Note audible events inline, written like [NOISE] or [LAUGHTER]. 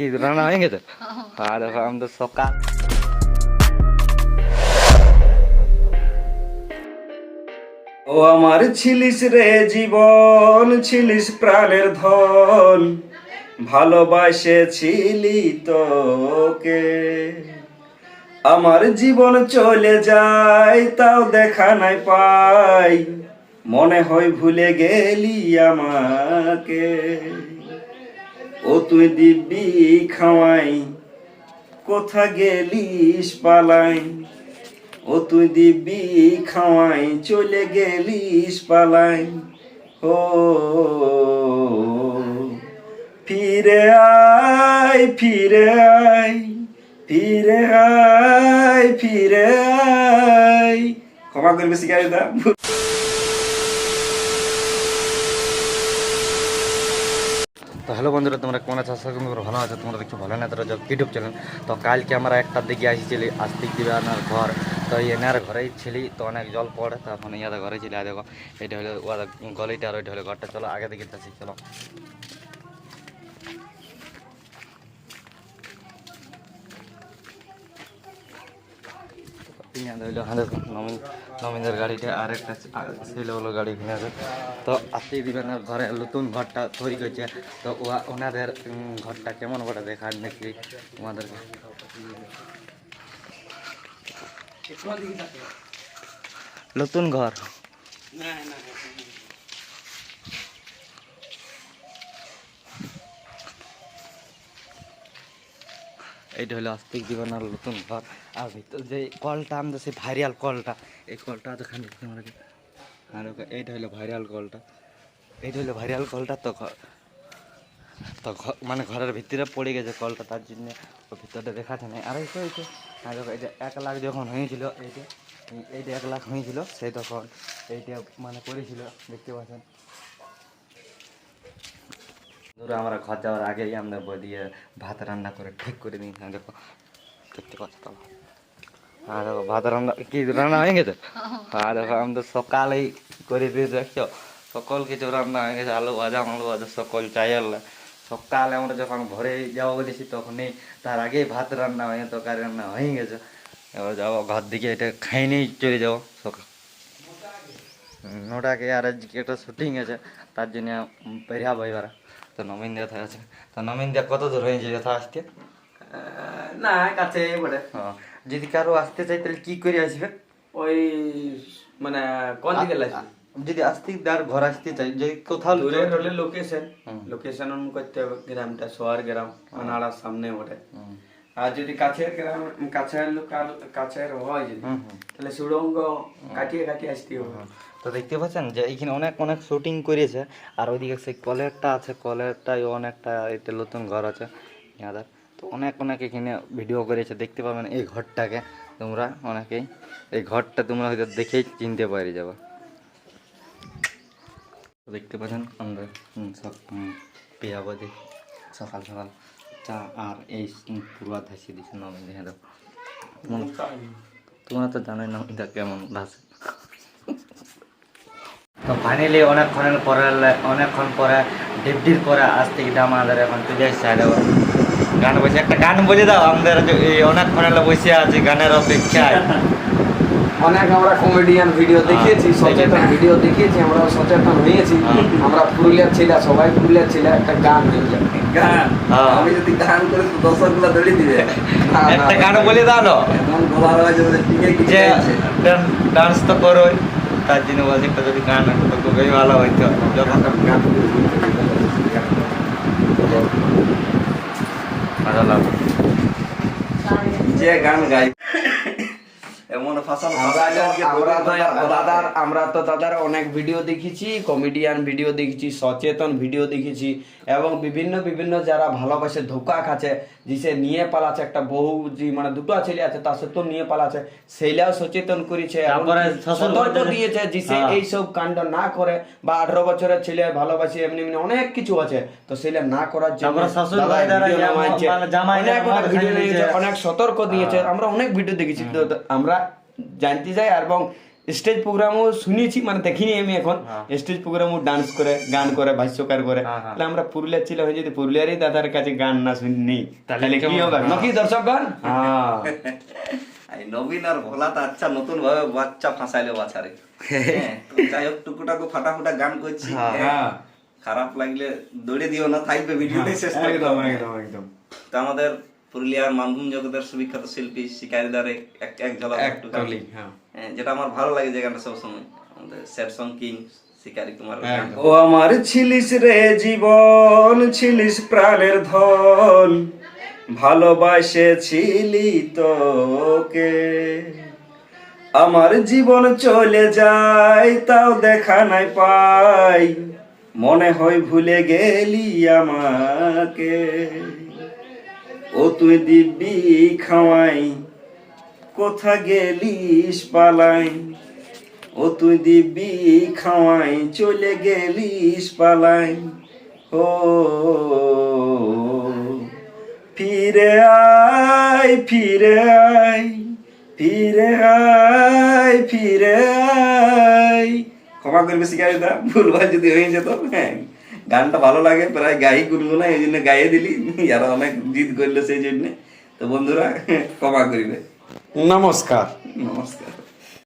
কি রান্না হয়ে গেছে? আর আমাদের সকাল। ও আমার ছিলিস রে জীবন, ছিলিস প্রাণের ধন। ভালোবাসেছিলি তোকে। আমার জীবন চলে যায়, তাও দেখা নাই পাই। মনে হয় ভুলে গেলি আমাকে। ও তুই দিব্যি খাওয়াই, কোথা গেলিস পালাই? ও তুই দিব্যি খাওয়াই, চলে গেলিস পালাই। ও, ফিরে আয় ফিরে আয় ফিরে আয় ফিরে আয়। ক্ষমা করবে শিকারিতা তো হ্যালো বন্ধুরা, তোমরা কেমন আছো? আশা করি ভালো আছো। তোমরা দেখছ ভালো না, তোরা ইউটিউব চ্যানেল তো কালকে আমরা একটার দিকে আসছিলি, আস্তিক দিবে আনার ঘর। তো এনার ঘরেই ছিলি, তো অনেক জল পড়ে তখন ইয়াদের ঘরে ছিলি। আর দেখো, এটা হলো গলিটা আর ওইটা হলো ঘরটা। চলো আগে দিকে যাচ্ছি, চলো। ইয়াদের হলো হাঁদের নমিন নমিনদের গাড়িটা আর একটা ছিল গাড়ি কিনে আছে তো আস্তিক দিবেন ঘরে নতুন ঘরটা তৈরি করছে তো ওনাদের ঘরটা কেমন করে দেখা নাকি তোমাদেরকে। নতুন ঘর? এইটা হলো আস্তিক জীবনের নতুন ঘর। আর ভিতর যে কলটা আমাদের সেই ভাইরাল কলটা। এই কলটা তো খানি আর এইটা হলো ভাইরাল কলটা। এইটা হলো ভাইরাল কলটা তো তো মানে ঘরের ভিতরে পড়ে গেছে কলটা, তার জন্য ও ভিতরটা দেখাচ্ছে না আর এই তো এই আর দেখো এই যে এক লাখ যখন হয়েছিল এইটা এইটা এক লাখ হয়েছিল, সেই তখন এইটা মানে করেছিল দেখতে পাচ্ছেন। ধরো আমরা ঘর যাওয়ার আগেই আমরা বই দিয়ে ভাত রান্না করে ঠিক করে দিই দেখো, দেখতে পাচ্ছ তো? হ্যাঁ দেখো, ভাত রান্না, কি রান্না হয়ে গেছে? হ্যাঁ দেখো আমাদের সকালেই করে দিয়ে দেখছ? সকল কিছু রান্না হয়ে গেছে, আলু ভাজা আলু ভাজা, সকল চাই আল্লাহ সকালে আমরা যখন ঘরে যাব বলেছি, তখনই তার আগেই ভাত রান্না হয়ে, তরকারি রান্না হয়ে গেছে। এবার যাব ঘর দিকে, এটা খাই নিয়েই চলে যাব সকাল। নোটাকে আর আজকে একটা শুটিং আছে, তার জন্য পেরিয়া বইবার তো নমিন দেখা আছে তো নমিন দিয়া কত দূর হয়েছে যথা আসতে? না কাছে হ্যাঁ যদি কারও আসতে চাই তাহলে কি করে আসবে? ওই মানে কোন দিকে লাগছে যদি আসতে তার ঘর আসতে চাই যে কোথাও দূরে হলে লোকেশন লোকেশন অন করতে হবে গ্রামটা শহর গ্রাম আনাড়ার সামনে ওঠে আর যদি কাছের গ্রাম কাছের লোকাল কাছের হয় যদি। তাহলে সুড়ঙ্গ কাটিয়ে কাটিয়ে আসতে হবে। তো দেখতে পাচ্ছেন যে এখানে অনেক অনেক শুটিং করেছে। আর ওইদিকে সেই কলেরটা আছে কলেরটাই অনেকটা এটা নতুন ঘর আছে, ইয়াদের। তো অনেক অনেক এখানে ভিডিও করেছে, দেখতে পাবেন এই ঘরটাকে তোমরা অনেকেই। এই ঘরটা তোমরা হয়তো দেখেই চিনতে পারি যাবে। দেখতে পাচ্ছেন, আমরা সব পেয়াবাদে সকাল সকাল চা আর এই পুরো ধাসি দিচ্ছে নমিন দেখে তোমরা তো জানোই না এটা কেমন তো ফাইনালি অনেকক্ষণের পরে অনেকক্ষণ পরে ডিপডির পরে আজ থেকে আমাদের এখন চলে এসছে আর গান বসে একটা গান বলে দাও আমাদের এই অনেকক্ষণ হলো বসে আছি গানের অপেক্ষায়। অনেক আমরা কমেডিয়ান ভিডিও দেখিয়েছি হ্যাঁ, সচেতন ভিডিও দেখিয়েছি আমরা সচেতন হয়েছি। হ্যাঁ। আমরা পুরুলিয়ার ছেলে সবাই পুরুলিয়ার ছেলে একটা গান হয়ে যাবে। গান? হ্যাঁ। আমি যদি গান করে দর্শকগুলা দৌড়ে দিবে। হ্যাঁ, [LAUGHS] একটা গান বলে দাও না। ডান্স তো করোই। তার জন্য বলছি একটা যদি গান হতো তো খুবই ভালো হইতো যখন গান ভালো লাগতো যে গান গাই এমন ভাষা আমরা আমরা তো দাদার আমরা তো দাদার অনেক ভিডিও দেখেছি কমেডিয়ান ভিডিও দেখেছি সচেতন ভিডিও দেখেছি এবং বিভিন্ন বিভিন্ন যারা ভালোবাসে ধোকা খাচ্ছে যে নিয়ে পালাচ্ছে একটা বহু যে মানে দুটো ছেলে আছে তার সত্ত্বেও নিয়ে পালাচ্ছে সেইটাও সচেতন করেছে সতর্ক দিয়েছে যে সে হ্যাঁ। এইসব কাণ্ড না করে বা আঠারো বছরের ছেলে ভালোবাসে এমনি এমনি অনেক কিছু আছে তো সেটা না করার জন্য। মানে জামাই অনেক সতর্ক দিয়েছে হ্যাঁ। আমরা অনেক ভিডিও দেখেছি তো আমরা জানতে চাই এবং স্টেজ প্রোগ্রামও শুনেছি মানে দেখিনি আমি এখন। হ্যাঁ। স্টেজ প্রোগ্রামও ডান্স করে গান করে ভাষ্যকার করে। হ্যাঁ, হ্যাঁ। তাহলে আমরা পুরুলিয়ার ছিল হয়ে যদি পুরুলিয়ারই দাদার কাছে গান না শুনি তাহলে কি হবে? নাকি দর্শক গান হ্যাঁ নবীন আর ভোলা তো আচ্ছা নতুন ভাবে বাচ্চা ফাঁসাইলো বাছারে। হ্যাঁ, যাই হোক টুকুটাকু ফাটাফুটা গান করছি। হ্যাঁ, হ্যাঁ, খারাপ লাগলে দৌড়ে দিও না থাকবে শেষ। একদম একদম একদম। তো আমাদের পুরুলিয়ার মানভূম জগতের সুবিখ্যাত শিল্পী শিকারিদারে এক এক ঝলক এক একটু। হ্যাঁ। হ্যাঁ, যেটা আমার ভালো লাগে যে গানটা সবসময়। আমাদের স্যাড সং কিং শিকারি তোমার ও আমার ছিলিস রে জীবন ছিলিস প্রাণের ধন। ভালোবাসেছিলি তোকে। আমার জীবন চলে যায় তাও দেখা নাই পাই। মনে হয় ভুলে গেলি আমাকে। তুই দিব্যি খাওয়াই। কোথা গেলিস পালাই? ও তুই দিব্যি খাওয়াই, চলে গেলিস পালাই। ও, ফিরে আয় ফিরে আয় ফিরে আয় ফিরে আয়। ক্ষমা করবে শিকারিদা ভুলভাল যদি হয়ে যেত হ্যাঁ। গানটা ভালো লাগে প্রায় গাই করব না এই জন্য গাইয়ে দিলি। আর অনেক জিদ করল সেই জন্য তো বন্ধুরা [LAUGHS] ক্ষমা করিবে। নমস্কার। নমস্কার।